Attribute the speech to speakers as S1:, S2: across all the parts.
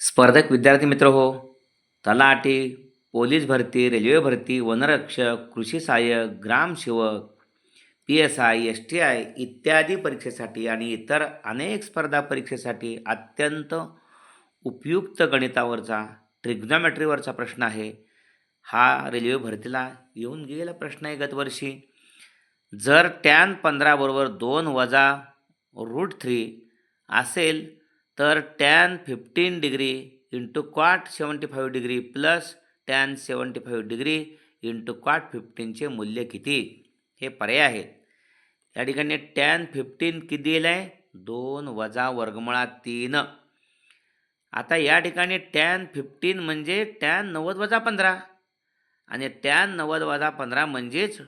S1: स्पर्धक विद्यार्थी मित्र हो तलाठी पोलीस भरती रेल्वे भरती वनरक्षक कृषी सहाय्यक ग्रामसेवक P S I S T I इत्यादी परीक्षेसाठी आणि इतर अनेक स्पर्धा परीक्षेसाठी अत्यंत उपयुक्त गणितावरचा ट्रिग्नॉमेट्रीवरचा प्रश्न आहे. हा रेल्वे भरतीला येऊन गेलेला प्रश्न आहे गतवर्षी. जर टॅन पंधराबरोबर दोन वजा रूट थ्री असेल तर tan fifteen degree into cot seventy five degree plus tan seventy five degree into cot फिफ्टीनचे मूल्य किती? हे पर्याय आहेत. या ठिकाणी टॅन फिफ्टीन किती दिलं आहे दोन वजा वर्गमुळात तीन. आता या ठिकाणी टॅन फिफ्टीन म्हणजे टॅन नव्वद वजा पंधरा. आणि टॅन नव्वद वजा पंधरा म्हणजेच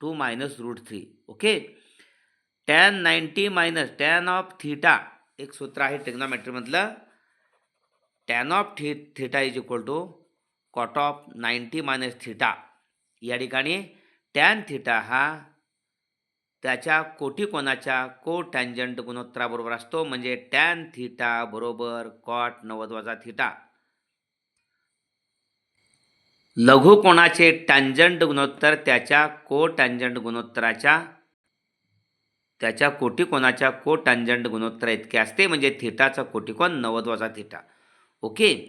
S1: two minus root three okay tan ninety minus tan of theta एक सूत्र आहे टेक्नॉमॅट्रीमधलं tan of theta theta is equal to cot of ninety minus theta या ठिकाणी टॅन थिटा हा त्याच्या कोटीकोणाच्या को टँजंट गुणोत्तराबरोबर असतो. म्हणजे टॅन थिटा बरोबर कॉट नव्वद वजा थिटा लघुकोणाचे टँजंट गुणोत्तर त्याच्या को टँजंट गुणोत्तराच्या त्याच्या कोटिकोनाच्या को गुणोत्तर इतके असते म्हणजे थिटाचा कोटिकोन नव्वद वजा थिटा. ओके?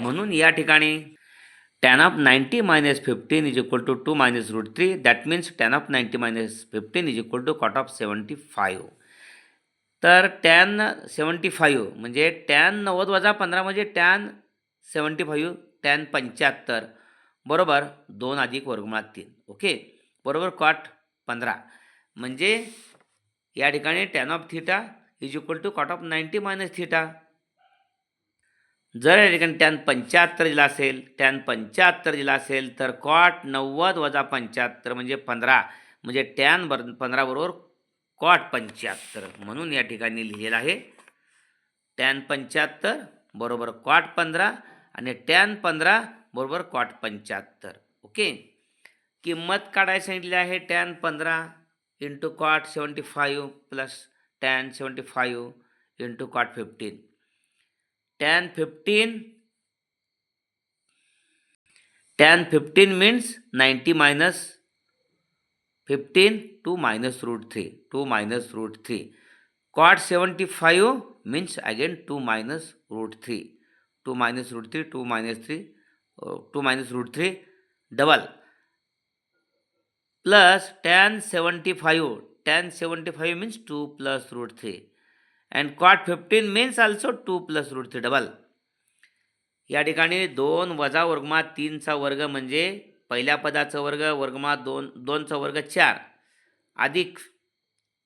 S1: म्हणून या ठिकाणी tan of ninety minus fifteen is equal to two minus root three that means tan of ninety minus fifteen is equal to cot of seventy five तर टॅन सेवन्टी फाईव्ह म्हणजे tan नव्वद वजा पंधरा म्हणजे tan seventy five tan पंच्याहत्तर. बरोबर? दोन अधिक वर्गमुळात तीन. ओके? बरोबर? कॉट पंधरा. म्हणजे या ठिकाणी tan of theta is equal to cot of ninety minus theta जर या ठिकाणी टॅन पंच्याहत्तर दिला असेल टॅन पंच्याहत्तर दिला असेल तर कॉट नव्वद वजा पंच्याहत्तर म्हणजे पंधरा. म्हणजे टॅन बर पंधरा बरोबर कॉट पंच्याहत्तर. म्हणून या ठिकाणी लिहिलेलं आहे टॅन पंच्याहत्तर बरोबर कॉट पंधरा आणि टॅन पंधरा बरोबर कॉट पंच्याहत्तर. ओके? किंमत काढायला सांगितली आहे टॅन पंधरा. into cot 75 plus tan 75 into cot 15. Tan 15 tan 15 means 90 minus 15 2 minus root 3 2 minus root 3 cot 75 means again 2 minus root 3 2 minus root 3 2 minus 3 uh, 2 minus root 3 double plus tan seventy five tan seventy five means two plus root three and cot fifteen means also two plus root three double या ठिकाणी दोन वजा वर्गमा तीनचा वर्ग म्हणजे पहिल्या पदाचा वर्ग वर्गमा दोन दोनचा वर्ग चार. अधिक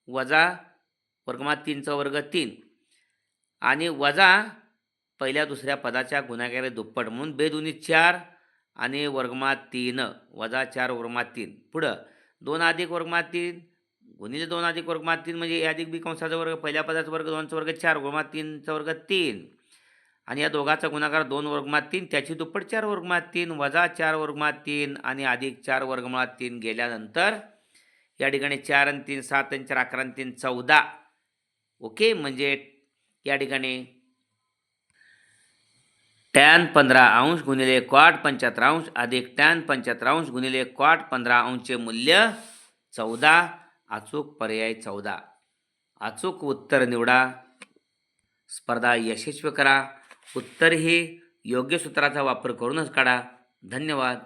S1: वजा वर्गमात तीनचा वर्ग तीन. आणि वजा पहिल्या दुसऱ्या पदाच्या गुणाकारे दुप्पट म्हणून बेदुनी चार आणि वर्गमात तीन वजा चार वर्गमात तीन. पुढं. दोन अधिक वर्गमात तीन गुणिले दोन अधिक वर्गमात तीन म्हणजे ए अधिक बी कंसाचा वर्ग पहिल्या पदाचा वर्ग दोनचा वर्ग चार वर्गमात तीनचा वर्ग तीन. आणि या दोघाचा गुणाकार दोन वर्गमात तीन त्याची दुप्पट चार वर्गमात तीन वजा चार वर्गमात तीन आणि अधिक चार वर्गमात तीन गेल्यानंतर या ठिकाणी चार आणि तीन सात आणि चार अकरा आणि तीन चौदा. ओके? म्हणजे या ठिकाणी टॅन पंधरा अंश गुणिले क्वाट पंच्याहत्तर अंश अधिक टॅन पंच्याहत्तर अंश गुणिले क्वाट पंधरा अंशचे मूल्य चौदा. अचूक पर्याय चौदा. अचूक उत्तर निवडा. स्पर्धा यशस्वी करा. उत्तर हे योग्य सूत्राचा वापर करूनच काढा. धन्यवाद.